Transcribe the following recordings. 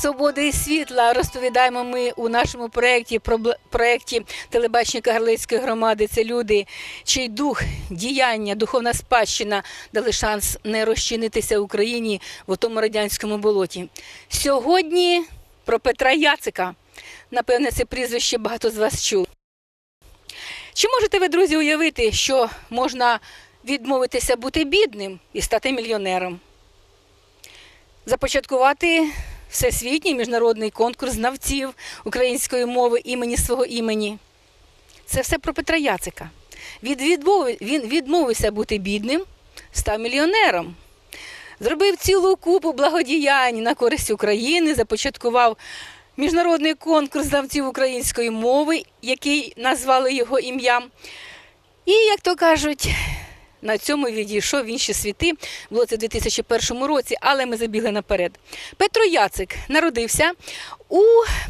Свободи і світла розповідаємо ми у нашому проєкті про проєкті телебачення Кагарлицької громади. Це люди, чий дух, діяння, духовна спадщина дали шанс не розчинитися Україні в тому радянському болоті. Сьогодні про Петра Яцика. Напевне, це прізвище багато з вас чули. Чи можете ви, друзі, уявити, що можна відмовитися бути бідним і стати мільйонером? започаткувати всесвітній міжнародний конкурс знавців української мови імені свого імені. Це все про Петра Яцика. Він відмовився бути бідним, став мільйонером. Зробив цілу купу благодіянь на користь України, започаткував міжнародний конкурс знавців української мови, який назвали його ім'ям. І, як то кажуть, на цьому відійшов в інші світи. Було це в 2001 році, але ми забігли наперед. Петро Яцик народився у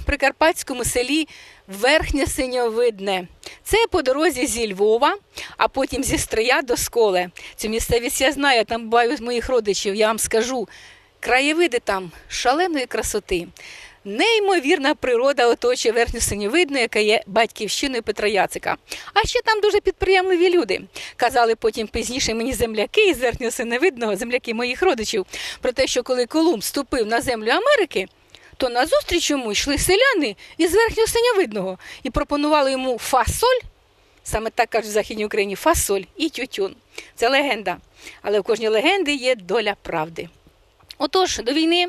прикарпатському селі Верхнє Синьовидне. Це по дорозі зі Львова, а потім зі Стрия до Сколе. Цю місцевість я знаю, там буваю з моїх родичів, я вам скажу. Краєвиди там шаленої красоти. Неймовірна природа оточує верхню синьовидну, яка є батьківщиною Петра Яцика. А ще там дуже підприємливі люди. Казали потім пізніше мені земляки із верхнього синьовидного, земляки моїх родичів, про те, що коли Колумб ступив на землю Америки, то назустріч йому йшли селяни із верхнього синьовидного і пропонували йому фасоль. Саме так кажуть в Західній Україні фасоль і тютюн. Це легенда. Але в кожній легенді є доля правди. Отож, до війни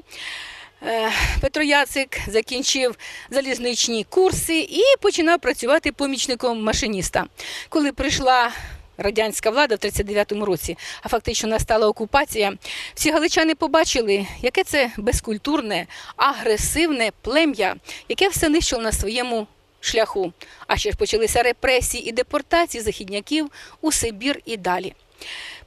Петро Яцик закінчив залізничні курси і починав працювати помічником машиніста. Коли прийшла радянська влада в 39-му році, а фактично настала окупація, всі галичани побачили, яке це безкультурне, агресивне плем'я, яке все нищило на своєму шляху. А ще ж почалися репресії і депортації західняків у Сибір і далі.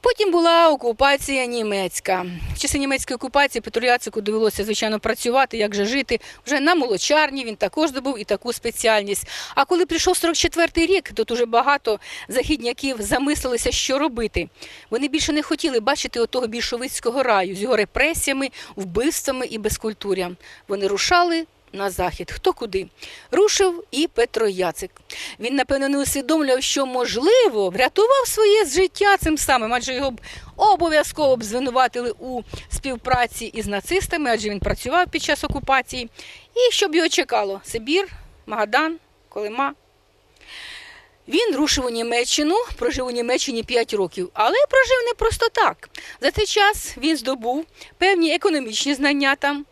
Потім була окупація німецька. В часи німецької окупації Петру Яцику довелося, звичайно, працювати, як же жити. Вже на молочарні він також здобув і таку спеціальність. А коли прийшов 44-й рік, тут уже багато західняків замислилися, що робити. Вони більше не хотіли бачити отого більшовицького раю з його репресіями, вбивствами і безкультурям. Вони рушали на захід. Хто куди? Рушив і Петро Яцик. Він, напевно, не усвідомлював, що, можливо, врятував своє життя цим самим, адже його б обов'язково б звинуватили у співпраці із нацистами, адже він працював під час окупації. І що б його чекало? Сибір, Магадан, Колима. Він рушив у Німеччину, прожив у Німеччині 5 років, але прожив не просто так. За цей час він здобув певні економічні знання там,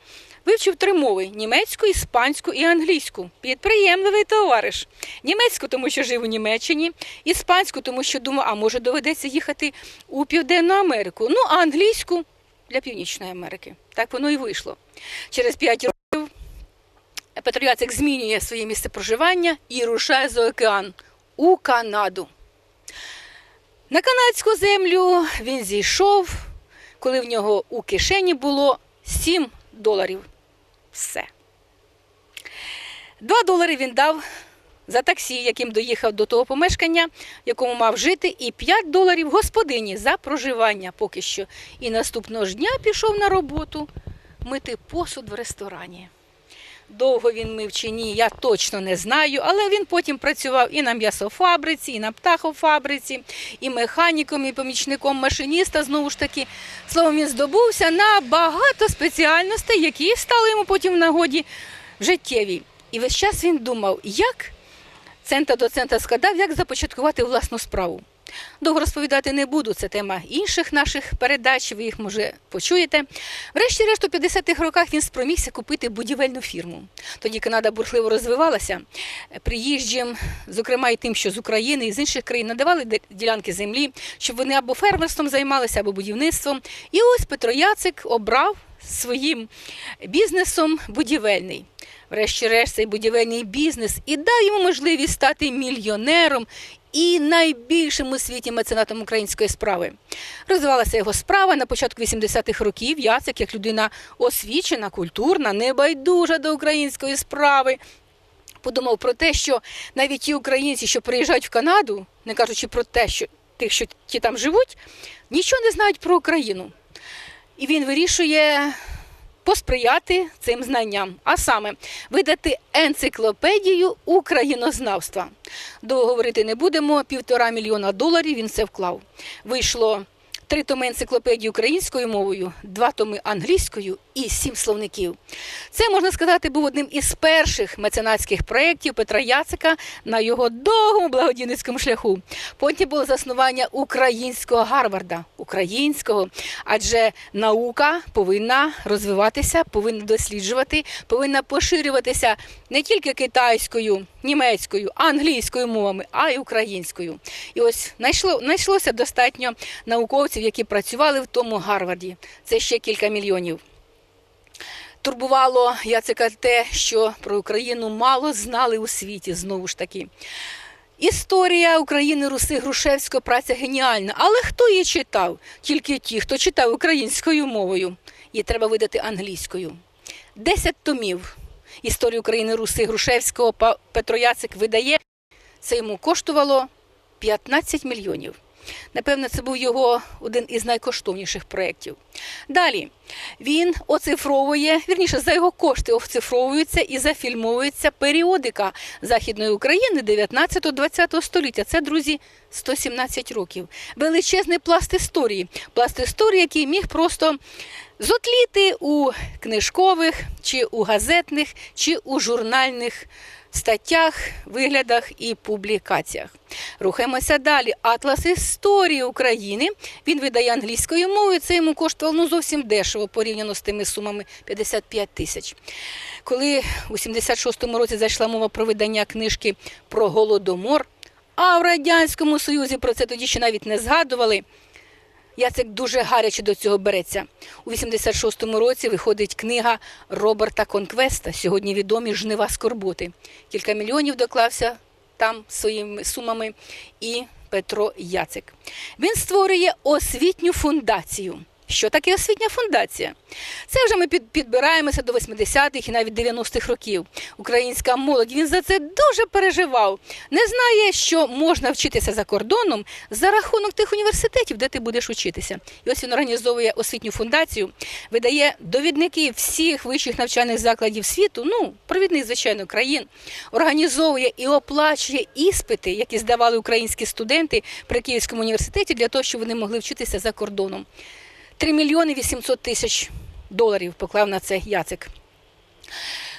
вивчив три мови: німецьку, іспанську і англійську. Підприємливий товариш. Німецьку, тому що жив у Німеччині, іспанську, тому що думав, а може доведеться їхати у Південну Америку. Ну, а англійську для Північної Америки. Так воно і вийшло. Через 5 років Петро Яцик змінює своє місце проживання і рушає за океан у Канаду. На канадську землю він зійшов, коли в нього у кишені було 7 доларів. Все. 2 долари він дав за таксі, яким доїхав до того помешкання, в якому мав жити, і 5 доларів господині за проживання поки що. І наступного ж дня пішов на роботу мити посуд в ресторані. Довго він мив чи ні, я точно не знаю, але він потім працював і на м'ясофабриці, і на птахофабриці, і механіком, і помічником машиніста. Знову ж таки, словом, він здобувся на багато спеціальностей, які стали йому потім в нагоді життєвій. І весь час він думав, як цента до цента складав, як започаткувати власну справу. Довго розповідати не буду, це тема інших наших передач, ви їх може почуєте. Врешті-решт, у 50-х роках він спромігся купити будівельну фірму. Тоді Канада бурхливо розвивалася. Приїжджим, зокрема і тим, що з України і з інших країн надавали ділянки землі, щоб вони або фермерством займалися, або будівництвом. І ось Петро Яцик обрав своїм бізнесом будівельний. Врешті-решт, цей будівельний бізнес і дав йому можливість стати мільйонером і найбільшим у світі меценатом української справи. Розвивалася його справа на початку 80-х років. Яцик, як людина освічена, культурна, небайдужа до української справи. Подумав про те, що навіть ті українці, що приїжджають в Канаду, не кажучи про те, що тих, що ті там живуть, нічого не знають про Україну. І він вирішує посприяти цим знанням, а саме видати енциклопедію українознавства. Довго говорити не будемо. Півтора мільйона доларів він це вклав. Вийшло три томи енциклопедії українською мовою, два томи англійською і сім словників. Це можна сказати був одним із перших меценатських проєктів Петра Яцика на його довгому благодійницькому шляху. Потім було заснування українського Гарварда, українського, адже наука повинна розвиватися, повинна досліджувати, повинна поширюватися не тільки китайською, німецькою, англійською мовами, а й українською. І ось знайшло, знайшлося достатньо науковців, які працювали в тому Гарварді. Це ще кілька мільйонів. Турбувало Яцика те, що про Україну мало знали у світі знову ж таки. Історія України Руси Грушевського праця геніальна. Але хто її читав? Тільки ті, хто читав українською мовою. Її треба видати англійською. Десять томів історії України Руси Грушевського Петро Яцик видає. Це йому коштувало 15 мільйонів. Напевно, це був його один із найкоштовніших проєктів. Далі він оцифровує, вірніше, за його кошти оцифровується і зафільмовується періодика Західної України 19-20 століття. Це, друзі, 117 років. Величезний пласт історії. Пласт історії, який міг просто зотліти у книжкових, чи у газетних, чи у журнальних статтях, виглядах і публікаціях. Рухаємося далі. Атлас історії України. Він видає англійською мовою. Це йому коштувало ну, зовсім дешево порівняно з тими сумами 55 тисяч. Коли у 76-му році зайшла мова про видання книжки про голодомор, а в Радянському Союзі про це тоді ще навіть не згадували. Яцек дуже гаряче до цього береться. У 86-му році виходить книга Роберта Конквеста, сьогодні відомі жнива скорботи. Кілька мільйонів доклався там своїми сумами і Петро Яцик. Він створює освітню фундацію. Що таке освітня фундація? Це вже ми підбираємося до 80-х і навіть 90-х років. Українська молодь він за це дуже переживав. Не знає, що можна вчитися за кордоном за рахунок тих університетів, де ти будеш вчитися. І ось він організовує освітню фундацію, видає довідники всіх вищих навчальних закладів світу, ну, провідних, звичайно, країн, організовує і оплачує іспити, які здавали українські студенти при Київському університеті, для того, щоб вони могли вчитися за кордоном. 3 мільйони 800 тисяч доларів поклав на це Яцик.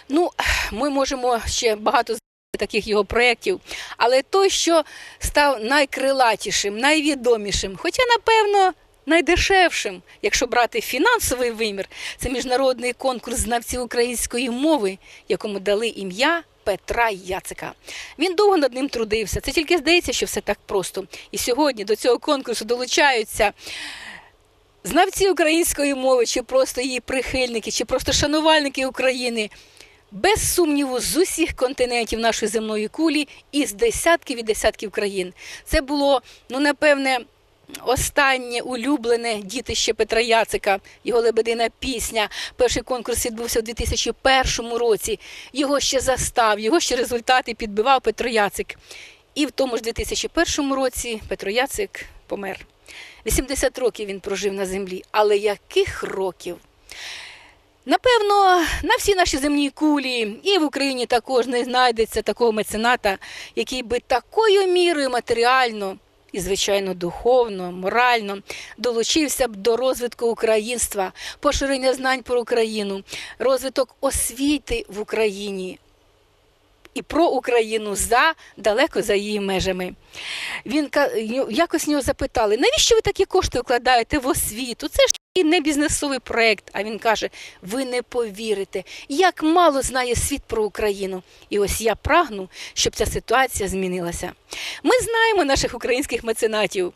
Ну, ми можемо ще багато таких його проєктів, але той, що став найкрилатішим, найвідомішим, хоча, напевно, найдешевшим, якщо брати фінансовий вимір, це міжнародний конкурс знавців української мови, якому дали ім'я Петра Яцика. Він довго над ним трудився. Це тільки здається, що все так просто. І сьогодні до цього конкурсу долучаються. Знавці української мови, чи просто її прихильники, чи просто шанувальники України, без сумніву, з усіх континентів нашої земної кулі і з десятків і десятків країн. Це було, ну, напевне, останнє улюблене дітище Петра Яцика, його лебедина пісня. Перший конкурс відбувся у 2001 році. Його ще застав, його ще результати підбивав Петро Яцик. І в тому ж 2001 році Петро Яцик помер. 80 років він прожив на землі, але яких років? Напевно, на всій нашій земній кулі і в Україні також не знайдеться такого мецената, який би такою мірою матеріально і, звичайно, духовно, морально долучився б до розвитку українства, поширення знань про Україну, розвиток освіти в Україні і про Україну за далеко за її межами. Він якось нього запитали, навіщо ви такі кошти вкладаєте в освіту? Це ж і не бізнесовий проект. А він каже: ви не повірите, як мало знає світ про Україну. І ось я прагну, щоб ця ситуація змінилася. Ми знаємо наших українських меценатів.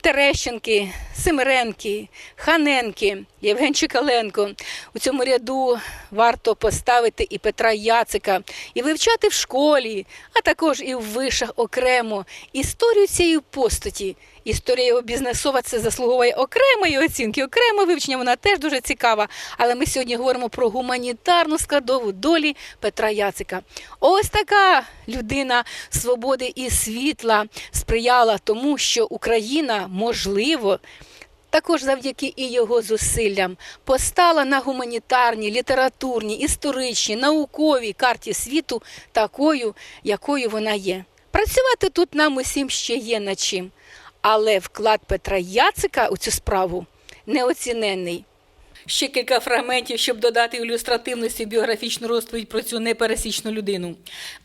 Терещенки, Семеренки, Ханенки, Євген Чекаленко. У цьому ряду варто поставити і Петра Яцика, і вивчати в школі, а також і в вишах окремо історію цієї постаті. Історія його бізнесова це заслуговує окремої оцінки, окремо вивчення, вона теж дуже цікава. Але ми сьогодні говоримо про гуманітарну складову долі Петра Яцика. Ось така людина свободи і світла сприяла тому, що Україна можливо. також завдяки і його зусиллям постала на гуманітарній, літературній, історичній, науковій карті світу такою, якою вона є. Працювати тут нам усім ще є над чим, але вклад Петра Яцика у цю справу неоціненний. Ще кілька фрагментів, щоб додати ілюстративності біографічну розповідь про цю непересічну людину.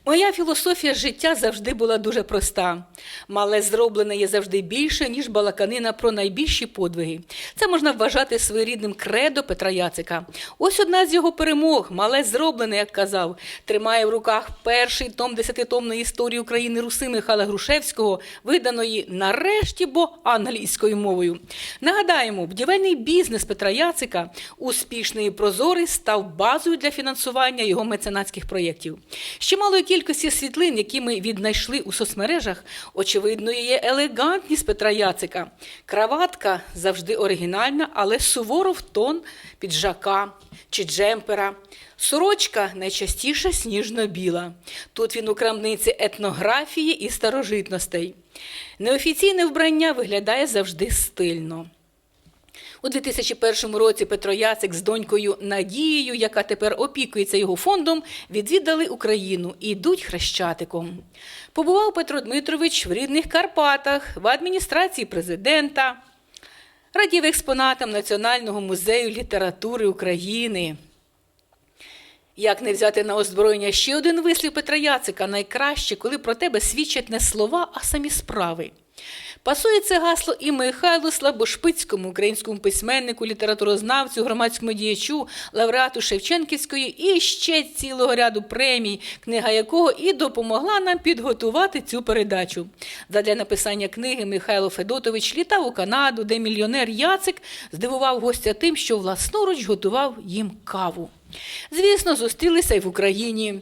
Моя філософія життя завжди була дуже проста. Мале зроблене є завжди більше, ніж балаканина про найбільші подвиги. Це можна вважати своєрідним кредо Петра Яцика. Ось одна з його перемог, мале зроблене, як казав, тримає в руках перший том десятитомної історії України Руси Михайла Грушевського, виданої нарешті, бо англійською мовою. Нагадаємо, будівельний бізнес Петра Яцика успішний і прозорий став базою для фінансування його меценатських проєктів. З чималої кількості світлин, які ми віднайшли у соцмережах, очевидно, є елегантність Петра Яцика. Краватка завжди оригінальна, але суворо в тон піджака чи джемпера. Сорочка найчастіше сніжно-біла. Тут він у крамниці етнографії і старожитностей. Неофіційне вбрання виглядає завжди стильно. У 2001 році Петро Яцик з донькою Надією, яка тепер опікується його фондом, відвідали Україну і йдуть хрещатиком. Побував Петро Дмитрович в рідних Карпатах, в адміністрації президента, радів експонатам Національного музею літератури України. Як не взяти на озброєння ще один вислів Петра Яцика найкраще, коли про тебе свідчать не слова, а самі справи. Пасує це гасло і Михайлу Слабошпицькому, українському письменнику, літературознавцю, громадському діячу, лауреату Шевченківської і ще цілого ряду премій, книга якого і допомогла нам підготувати цю передачу. Задля написання книги Михайло Федотович літав у Канаду, де мільйонер Яцик здивував гостя тим, що власноруч готував їм каву. Звісно, зустрілися й в Україні.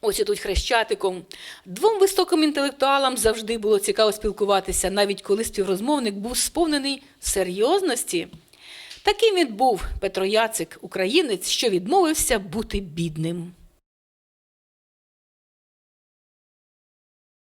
Ось тут хрещатиком. Двом високим інтелектуалам завжди було цікаво спілкуватися, навіть коли співрозмовник був сповнений серйозності. Таким він був Петро Яцик, українець, що відмовився бути бідним.